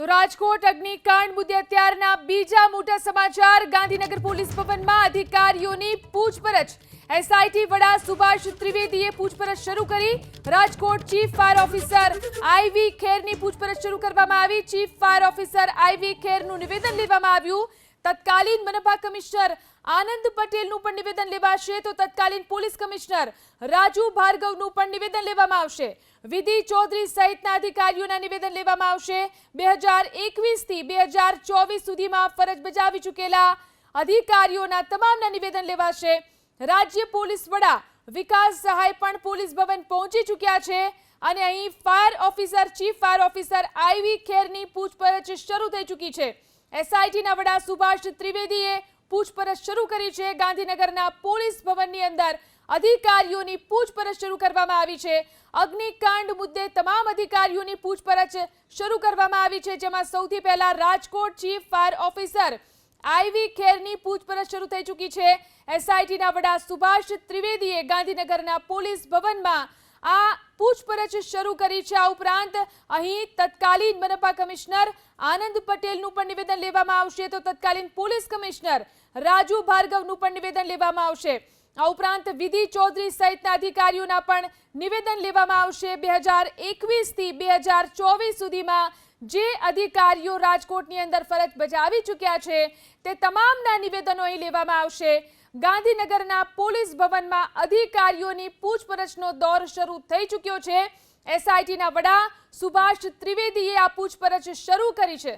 તો રાજકોટ, અગ્નિકાંડ મુદ્દે અત્યારના બીજા મોટા સમાચાર. ગાંધીનગર પોલીસ ભવનમાં અધિકારીઓની પૂછપરછ. એસઆઈટી વડા સુભાષ ત્રિવેદીએ પૂછપરછ શરૂ કરી. Rajkot chief fire officer I V ખેરની પૂછપરછ શરૂ કરવામાં આવી. Chief fire officer I V ખેરનું નિવેદન લેવામાં આવ્યું. તત્કાલીન મનપા કમિશનર આનંદ પટેલનું પણ નિવેદન લેવાશે. તો તત્કાલીન પોલીસ કમિશનર રાજુ ભાર્ગવનું પણ નિવેદન લેવામાં આવશે. વિધિ ચૌધરી સહિતના અધિકારીઓના નિવેદન લેવામાં આવશે. બે હજાર એકવીસથી બે હજાર ચોવીસ સુધીમાં ફરજ બજાવી ચૂકેલા અધિકારીઓના તમામના નિવેદન લેવાશે. રાજ્ય પોલીસ વડા વિકાસ સહાય પણ પોલીસ ભવન પહોંચી ચૂક્યા છે અને અહીં fire officer, chief fire officer I V ખેરની પૂછપરછ શરૂ થઈ ચૂકી છે. એસઆઈટીના વડા સુભાષ ત્રિવેદીએ પૂછપરછ શરૂ કરી છે. ગાંધીનગરના પોલીસ ભવનની અંદર અધિકારીઓની પૂછપરછ શરૂ કરવામાં આવી છે. અગ્નિકાંડ મુદ્દે તમામ અધિકારીઓની પૂછપરછ શરૂ કરવામાં આવી છે, જેમાં સૌથી પહેલા Rajkot chief fire officer I V ખેરની પૂછપરછ શરૂ થઈ ચૂકી છે. એસઆઈટીના વડા સુભાષ ત્રિવેદીએ ગાંધીનગરના પોલીસ ભવનમાં આ પૂછપરછ શરૂ કરી છે આ ઉપરાંત અહીં તત્કાલીન મનપા કમિશનર આનંદ પટેલનું પણ નિવેદન લેવામાં આવશે તો તત્કાલીન પોલીસ કમિશનર રાજુ ભાર્ગવનું પણ નિવેદન લેવામાં આવશે. આ ઉપરાંત વિધિ ચૌધરી સહિતના અધિકારીઓના પણ નિવેદન લેવામાં આવશે. બે હજાર એકવીસથી બે હજાર ચોવીસ સુધીમાં જે અધિકારીઓ રાજકોટની અંદર ફરજ બજાવી ચૂક્યા છે, તે તમામના નિવેદનો અહીં લેવામાં આવશે. ગાંધીનગરના પોલીસ ભવનમાં અધિકારીઓની પૂછપરછનો દોર શરૂ થઈ ચૂક્યો છે. એસઆઈટીના વડા સુભાષ ત્રિવેદીએ આ પૂછપરછ શરૂ કરી છે.